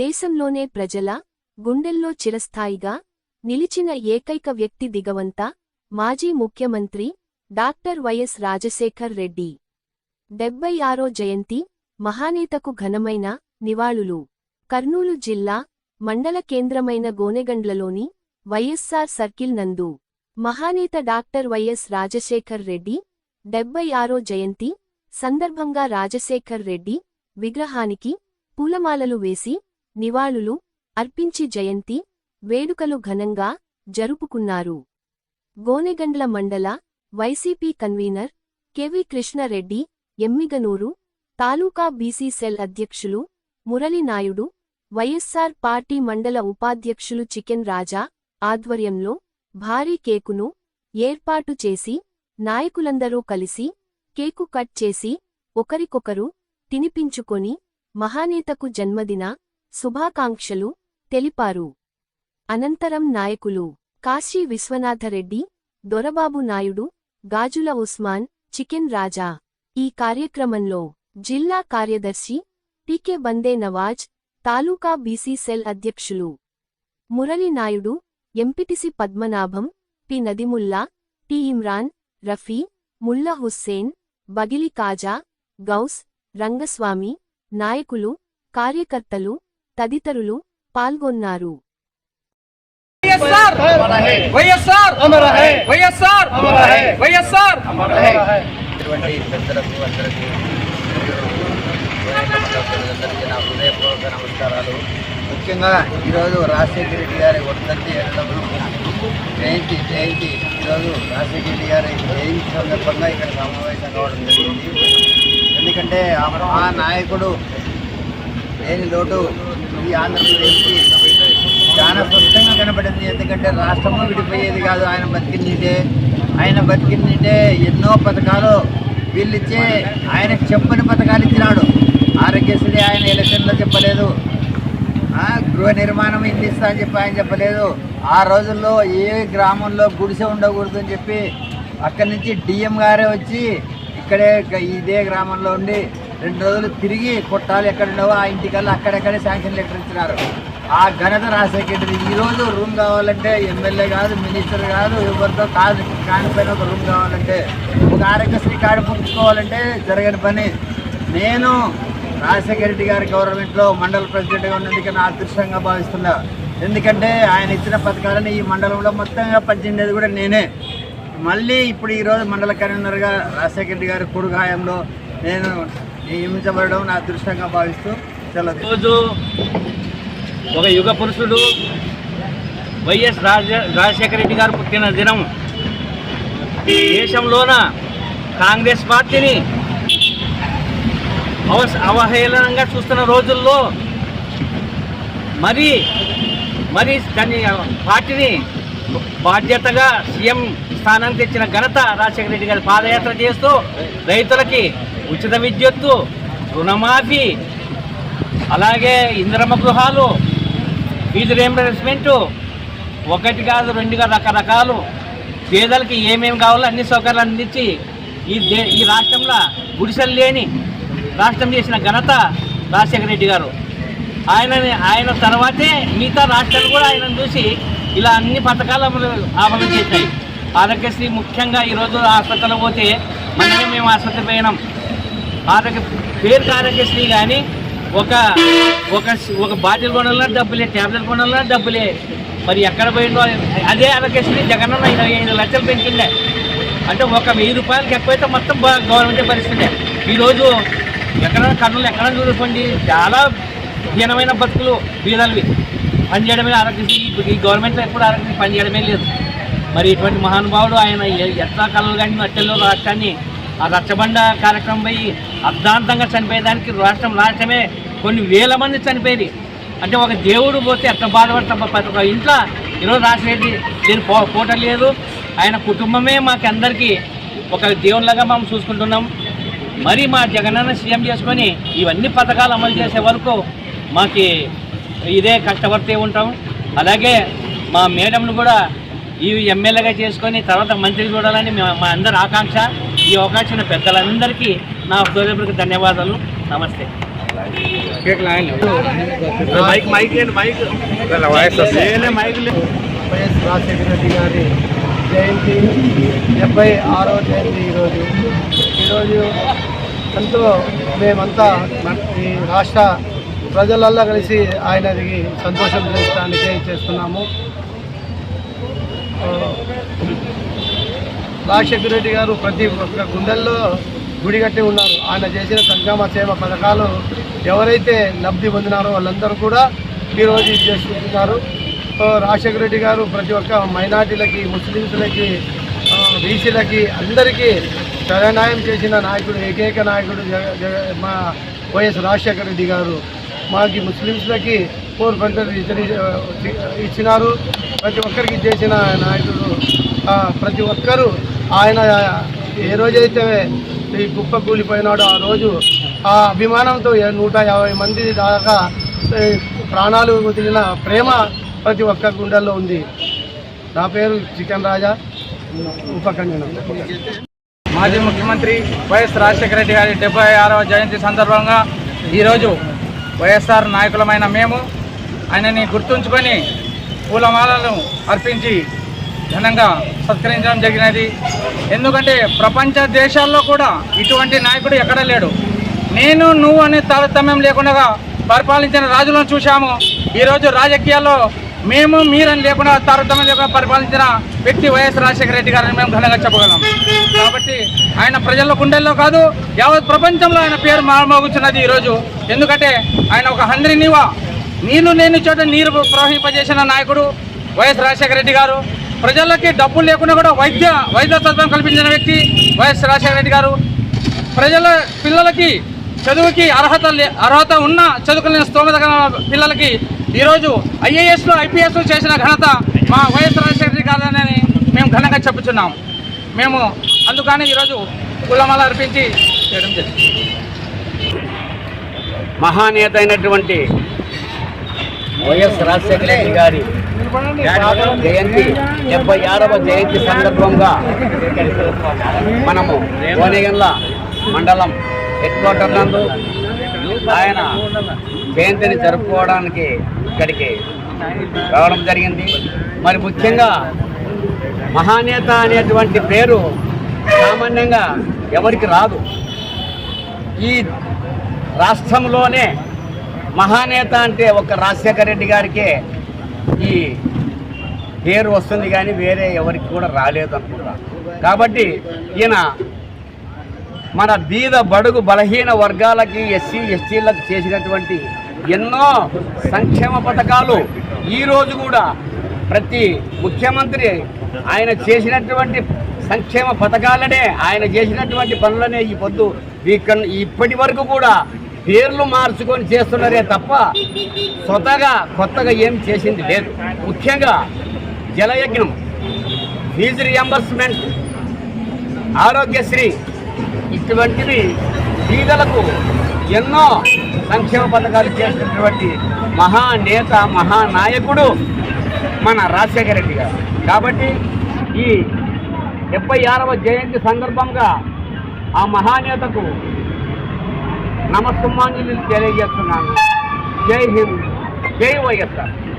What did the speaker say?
దేశంలోనే ప్రజల గుండెల్లో చిరస్థాయిగా నిలిచిన ఏకైక వ్యక్తి దిగవంత మాజీ ముఖ్యమంత్రి డాక్టర్ వైఎస్ రాజశేఖర్ రెడ్డి. డెబ్బై ఆరో జయంతి మహానేతకు ఘనమైన నివాళులు. కర్నూలు జిల్లా మండల కేంద్రమైన గోనెగండ్లలోని వైఎస్సార్ సర్కిల్ నందు మహానేత డాక్టర్ వైఎస్ రాజశేఖర్ రెడ్డి డెబ్బై ఆరో జయంతి సందర్భంగా రాజశేఖర్ రెడ్డి విగ్రహానికి పూలమాలలు వేసి నివాళులు అర్పించి జయంతి వేడుకలు ఘనంగా జరుపుకున్నారు. గోనెగండ్ల మండల YCP convenor KV Krishna Reddy Emmiganur taluka BC cell అధ్యక్షులు మురళీనాయుడు వైఎస్సార్ పార్టీ మండల ఉపాధ్యక్షులు చికెన్ రాజా ఆధ్వర్యంలో భారీ కేకును ఏర్పాటు చేసి నాయకులందరూ కలిసి కేకు కట్ చేసి ఒకరికొకరు తినిపించుకొని మహానేతకు జన్మదిన శుభాకాంక్షలు తెలిపారు. అనంతరం నాయకులు కాశీ విశ్వనాథరెడ్డి దొరబాబు నాయుడు గాజుల ఉస్మాన్ చికెన్ రాజా. ఈ కార్యక్రమంలో జిల్లా కార్యదర్శి TK Bande Nawaz taluka BC cell అధ్యక్షులు Murali Naidu MPTC Padmanabham P Nadimulla T Imran Rafi Mulla Hussain Bagili Khaja Ghouse Rangaswamy నాయకులు కార్యకర్తలు తదితరులు పాల్గొన్నారు. నమస్కారాలు ముఖ్యంగా ఈరోజు రాజశేఖర రెడ్డి గారి వర్ధంతి జయంతి జయంతి. ఈరోజు రాజశేఖర రెడ్డి గారి జయంతి సందర్భంగా ఇక్కడ సమావేశం కావడం జరిగింది. ఎందుకంటే ఆ నాయకుడు లేని లోటు ఈ ఆంధ్రప్రదేశ్కి చాలా స్పష్టంగా కనపడింది. ఎందుకంటే రాష్ట్రంలో విడిపోయేది కాదు. ఆయన బతికిందిటే ఆయన బతికిందిటే ఎన్నో పథకాలు వీళ్ళిచ్చే ఆయనకు చెప్పని పథకాలు ఇచ్చినాడు. ఆరోగ్యశ్రీ ఆయన ఎలక్షన్లో చెప్పలేదు. గృహ నిర్మాణం ఇంత ఇస్తా అని చెప్పి ఆయన చెప్పలేదు. ఆ రోజుల్లో ఏ గ్రామంలో గుడిసె ఉండకూడదు అని చెప్పి అక్కడి నుంచి డిఎం గారే వచ్చి ఇక్కడే ఇదే గ్రామంలో ఉండి రెండు రోజులు తిరిగి కొట్టాలి ఎక్కడ ఆ ఇంటికల్లా అక్కడెక్కడే శాంక్షన్ లెటర్ ఇచ్చినారు. ఆ ఘనత రాజశేఖర్ ఈ రోజు రూమ్ కావాలంటే ఎమ్మెల్యే కాదు మినిస్టర్ కాదు ఎవరితో కాదు కానిపైన ఒక రూమ్ కావాలంటే ఒక ఆరోగ్యశ్రీ కార్డు పుంచుకోవాలంటే జరగని పని. నేను రాజశేఖర రెడ్డి గారి గవర్నమెంట్లో మండల ప్రెసిడెంట్గా ఉన్నందుకు నా అదృష్టంగా భావిస్తున్నా. ఎందుకంటే ఆయన ఇచ్చిన పథకాలను ఈ మండలంలో మొత్తంగా పంచిండేది కూడా నేనే. మళ్ళీ ఇప్పుడు ఈరోజు మండల కన్వీనర్గా రాజశేఖర రెడ్డి గారి కూడుగాయంలో నేను నియమించబడడం నా అదృష్టంగా భావిస్తూ తెలదు రోజు ఒక యుగ పురుషుడు వైఎస్ రాజ రాజశేఖర రెడ్డి గారు పుట్టిన దినం. దేశంలోన కాంగ్రెస్ పార్టీని అవ అవహేళనంగా చూస్తున్న రోజుల్లో మరి మరి దాన్ని పార్టీని బాధ్యతగా సీఎం స్థానానికి తెచ్చిన ఘనత రాజశేఖర రెడ్డి గారి పాదయాత్ర చేస్తూ రైతులకి ఉచిత విద్యుత్తు రుణమాఫీ అలాగే ఇంద్రమ గృహాలు ఫీజు రియంబర్స్మెంట్ ఒకటి కాదు రెండు కాదు రకరకాలు. పేదలకి ఏమేమి కావాలో అన్ని సౌకర్యాలు అందించి ఈ దే ఈ రాష్ట్రంలో గుడిసెలు లేని రాష్ట్రం చేసిన ఘనత రాజశేఖర రెడ్డి గారు. ఆయన ఆయన తర్వాతే మిగతా రాష్ట్రాలు కూడా ఆయనను చూసి ఇలా అన్ని పథకాలు అమలు అమలు చేశాయి. ఆరోగ్యశ్రీ ముఖ్యంగా ఈరోజు ఆసుపత్రిలో పోతే మనమే మేము ఆసుపత్రి పోయినాం. ఆరోగ్య పేరు ఆరోగ్యశ్రీ కానీ ఒక ఒక ఒక బాటిల్ కొనాలన్నా డబ్బులే ట్యాబ్లెట్ కొనాలన్నా డబ్బులే. మరి ఎక్కడ పోయిందో అదే ఆరోగ్యశ్రీ జగనన్న ఇరవై ఐదు లక్షలు పెంచిండే. అంటే ఒక వెయ్యి రూపాయలకి ఎక్కువైతే మొత్తం గవర్నమెంటే భరిస్తుండే. ఈరోజు ఎక్కడ కర్నూలు ఎక్కడ చూసుకోండి. చాలా హీనమైన బతుకులు బీదలవి. పనిచేయడమే ఆరోగ్యశ్రీ ఈ గవర్నమెంట్లో ఎప్పుడు ఆరోగ్యశ్రీ పనిచేయడమే లేదు. మరి ఇటువంటి మహానుభావుడు ఆయన ఎట్లా కలలు కానీ మట్టెల్లో రాష్ట్రాన్ని ఆ రచ్చబండ కార్యక్రమం పోయి అర్ధాంతంగా చనిపోయేదానికి రాష్ట్రం రాష్ట్రమే కొన్ని వేల మంది చనిపోయింది. అంటే ఒక దేవుడు పోతే ఎట్లా బాధపడతాం? ప్రతి ఒక్క ఇంట్లో ఈరోజు రాసిరెడ్డి దీని పో పూట లేదు. ఆయన కుటుంబమే మాకు అందరికీ ఒక దేవునిలాగా మనం చూసుకుంటున్నాం. మరి మా జగనన్న సీఎం చేసుకొని ఇవన్నీ పథకాలు అమలు చేసే వరకు మాకు ఇదే కష్టపడుతూ ఉంటాం. అలాగే మా మేడంను కూడా ఈ ఎమ్మెల్యేగా చేసుకొని తర్వాత మంత్రి చూడాలని మా అందరి ఆకాంక్ష. ఈ అవకాశం పెద్దలందరికీ నా హృదయపూర్వక ధన్యవాదాలు. నమస్తే. Mike mike mike? YS Rajasekhara Reddy గారి జయంతి డెబ్బై ఆరో జయంతి ఈరోజు. ఈరోజు ఎంతో మేమంతా ఈ రాష్ట్ర ప్రజలల్లో కలిసి ఆయనది సంతోషం చేయడానికి చేస్తున్నాము. రాజశేఖర రెడ్డి గారు ప్రతి ఒక్క గుండెల్లో గుడి కట్టి ఉన్నారు. ఆయన చేసిన సంక్షేమ సేవ పథకాలు ఎవరైతే లబ్ధి పొందినారో వాళ్ళందరూ కూడా ఈరోజు ఇది చేసుకుంటున్నారు. రాజశేఖర రెడ్డి గారు ప్రతి ఒక్క మైనార్టీలకి ముస్లింస్లకి బీసీలకి అందరికీ సహాయం చేసిన నాయకుడు ఏకైక నాయకుడు జగ జగ మా వైఎస్ రాజశేఖర రెడ్డి గారు. మాకి ముస్లింస్లకి ఫోర్ పంటలు ఇచ్చినారు. ప్రతి ఒక్కరికి చేసిన నాయకుడు ప్రతి ఒక్కరూ ఆయన ఏ రోజైతే ఈ కుప్ప కూలిపోయినాడో ఆ రోజు ఆ అభిమానంతో నూట యాభై మంది దాకా ప్రాణాలు వదిలిన ప్రేమ ప్రతి ఒక్క గుండెల్లో ఉంది. నా పేరు చికెన్ రాజా. ఉపకన్యనం మాజీ ముఖ్యమంత్రి వైఎస్ రాజశేఖర రెడ్డి గారి డెబ్బై ఆరవ జయంతి సందర్భంగా ఈరోజు వైఎస్ఆర్ నాయకులమైన మేము ఆయనని గుర్తుంచుకొని పూలమాలను అర్పించి ఘనంగా సత్కరించడం జరిగినది. ఎందుకంటే ప్రపంచ దేశాల్లో కూడా ఇటువంటి నాయకుడు ఎక్కడ లేడు. నేను నువ్వు అనే తారతమ్యం లేకుండా పరిపాలించిన రాజులను చూశాము. ఈరోజు రాజకీయాల్లో మేము మీరని లేకుండా తారతమ్యం లేకుండా పరిపాలించిన వ్యక్తి వైఎస్ రాజశేఖర రెడ్డి గారిని మేము ఘనంగా చెప్పగలం. కాబట్టి ఆయన ప్రజల గుండెల్లో కాదు యావత్ ప్రపంచంలో ఆయన పేరు మారమోగుతున్నది ఈరోజు. ఎందుకంటే ఆయన ఒక హంద్రి నీవా. నీళ్ళు లేని చోట నీరు ప్రవహింపజేసిన నాయకుడు వైఎస్ రాజశేఖర రెడ్డి గారు. ప్రజలకి డబ్బులు లేకుండా కూడా వైద్య వైద్య సదుపాయం కల్పించిన వ్యక్తి వైఎస్ రాజశేఖర రెడ్డి గారు. ప్రజల పిల్లలకి చదువుకి అర్హత లే- అర్హత ఉన్న చదువుకునే స్తోమత పిల్లలకి ఈరోజు ఐఏఎస్లో ఐపీఎస్లో చేసిన ఘనత మా వైఎస్ రాజశేఖర రెడ్డి గారని మేము ఘనంగా చెప్పుచున్నాం. మేము అందుకని ఈరోజు కులమాల అర్పించి చేయడం జరిగింది. మహానేత అయినటువంటి వైఎస్ రాజశేఖర రెడ్డి గారి జయంతి. డెబ్బై ఆరవ జయంతి సందర్భంగా మనము కోనేగండ్ల మండలం హెడ్ క్వార్టర్ నందు ఆయన జయంతిని జరుపుకోవడానికి ఇక్కడికి రావడం జరిగింది. మరి ముఖ్యంగా మహానేత అనేటువంటి పేరు సామాన్యంగా ఎవరికి రాదు. ఈ రాష్ట్రంలోనే మహానేత అంటే ఒక రాజశేఖర రెడ్డి గారికే ఈ పేరు వస్తుంది కానీ వేరే ఎవరికి కూడా రాలేదు అనుకుంటా. కాబట్టి ఈయన మన బీద బడుగు బలహీన వర్గాలకి ఎస్సీ ఎస్టీలకు చేసినటువంటి ఎన్నో సంక్షేమ పథకాలు ఈరోజు కూడా ప్రతి ముఖ్యమంత్రి ఆయన చేసినటువంటి సంక్షేమ పథకాలనే ఆయన చేసినటువంటి పనులనే ఈ పొద్దు ఇక్కడ ఇప్పటి వరకు కూడా పేర్లు మార్చుకొని చేస్తున్నారే తప్ప స్వతగా కొత్తగా ఏం చేసింది లేదు. ముఖ్యంగా జలయజ్ఞం ఫీజు రియంబర్స్మెంట్ ఆరోగ్యశ్రీ ఇటువంటివి బీదలకు ఎన్నో సంక్షేమ పథకాలు చేసినటువంటి మహానేత మహానాయకుడు మన రాజశేఖర రెడ్డి గారు. కాబట్టి ఈ డెబ్బై ఆరవ జయంతి సందర్భంగా ఆ మహానేతకు నమస్సుమాంజలి తెలియజేస్తున్నాను. జై హింద్. జై వైఎస్ఆర్.